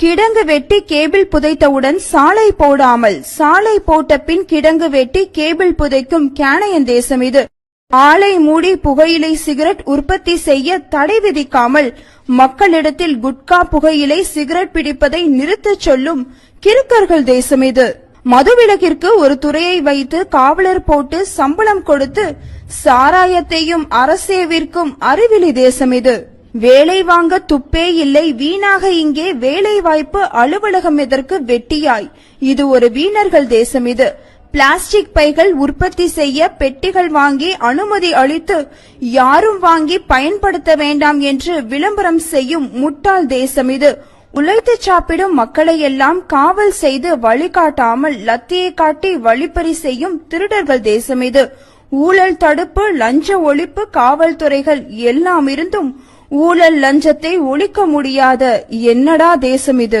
கிடங்கு வெட்டி கேபிள் புதைத்தவுடன் சாலை போடாமல் சாலை போட்ட பின் கிடங்கு வெட்டி கேபிள் புதைக்கும் கேனையன் தேசம் இது. ஆலை மூடி புகையிலை சிகரெட் உற்பத்தி செய்ய தடை விதிக்காமல் மக்களிடத்தில் குட்கா புகையிலை சிகரெட் பிடிப்பதை நிறுத்தச் சொல்லும் கிறுக்கர்கள் தேசம் இது. மதுவிலக்கிற்கு ஒரு துறையை வைத்து காவலர் போட்டு சம்பளம் கொடுத்து சாராயத்தையும் அரசே விற்கும் அறிவிலி தேசம் இது. வேலை வாங்க துப்பே இல்லை வீணாக இங்கே வேலை வாய்ப்பு அலுவலகம் எதற்கு வெட்டியாய். இது ஒரு வீணர்கள் தேசம் இது. பிளாஸ்டிக் பைகள் உற்பத்தி செய்ய பெட்டிகள் வாங்கி அனுமதி அளித்து யாரும் வாங்கி பயன்படுத்த வேண்டாம் என்று விளம்பரம் செய்யும் முட்டாள் தேசம் இது. உழைத்து சாப்பிடும் மக்களை எல்லாம் காவல் செய்து வழிகாட்டாமல் லத்தியை காட்டி வழிப்பறி செய்யும் திருடர்கள் தேசம் இது. ஊழல் தடுப்பு லஞ்ச ஒழிப்பு காவல்துறைகள் எல்லாம் இருந்தும் ஊழல் லஞ்சத்தை ஒழிக்க முடியாத என்னடா தேசம் இது.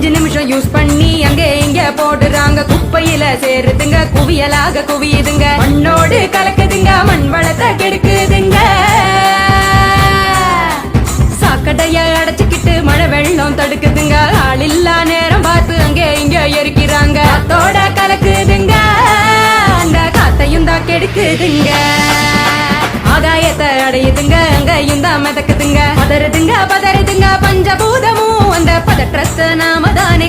அஞ்சு நிமிஷம் யூஸ் பண்ணி அங்க இங்க போடுறாங்க. குப்பையில சேருதுங்க குவியலாக குவியுதுங்க. மண்ணோடு கலக்குதுங்க மண் வளத்தை கெடுக்குதுங்க. சாக்கடைய அடைச்சுக்கிட்டு மழை வெள்ளம் தடுக்குதுங்க. ஆளில்லா நேரம் பார்த்து அங்க இங்க எரிக்கிறாங்க. காத்தோட கலக்குதுங்க. அந்த காத்தையும் தான் கெடுக்குதுங்க. ஆதாயத்தை அடையுதுங்க அங்கையும் தான் மிதக்குதுங்க. பதறுதுங்க பதறுதுங்க பஞ்சபூதமும் அந்த பதற்றத்தை நாம்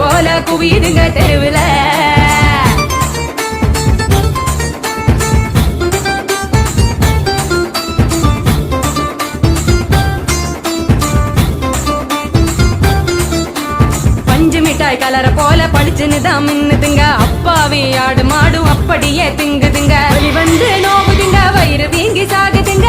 போல குவியுதுங்க தெருவில். பஞ்சு மிட்டாய் கலர போல படிச்சுன்னு தான் மின்னுதுங்க. அப்பாவி ஆடு மாடும் அப்படியே திங்குதுங்க. வலி வந்து நோவுதுங்க வயிறு வீங்கி சாகுதுங்க.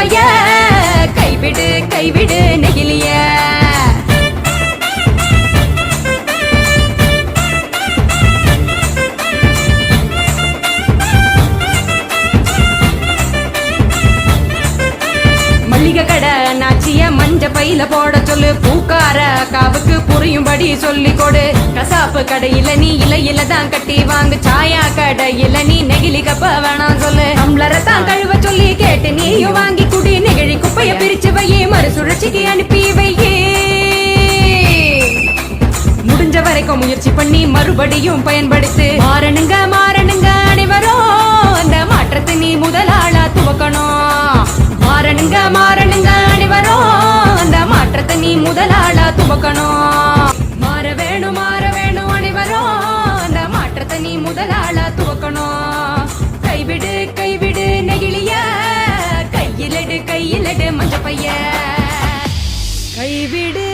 கையிலடு பைய கைவிடு கைவிடு நெகிழிய. கையில போட சொல்லு. பூக்கார காவுக்கு புரியும்படி சொல்லி கொடு. கசாப்பு கடையில நீ இலையில தான் கட்டி வாங்கு. சாயா கடையில நீ நெகிழி கப்ப வேணாம் சொல்லு. டம்ளரை தான் கழுவ சொல்லி கேட்டு நீயும் வாங்கி குடி. நெகிழி குப்பைய பிரிச்சு வையே. மறுசுழற்சிக்கு அனுப்பி வையே. முடிஞ்ச வரைக்கும் முயற்சி பண்ணி மறுபடியும் பயன்படுத்து. மாறணுங்க மாற துவக்கணும். மாற வேணும் மாற வேணும் அனைவரும் அந்த மாற்றத்தை நீ முதலாளா துவக்கணும். கைவிடு கைவிடு நெகிழிய. கையிலடு கையிலடு மஞ்ச கைவிடு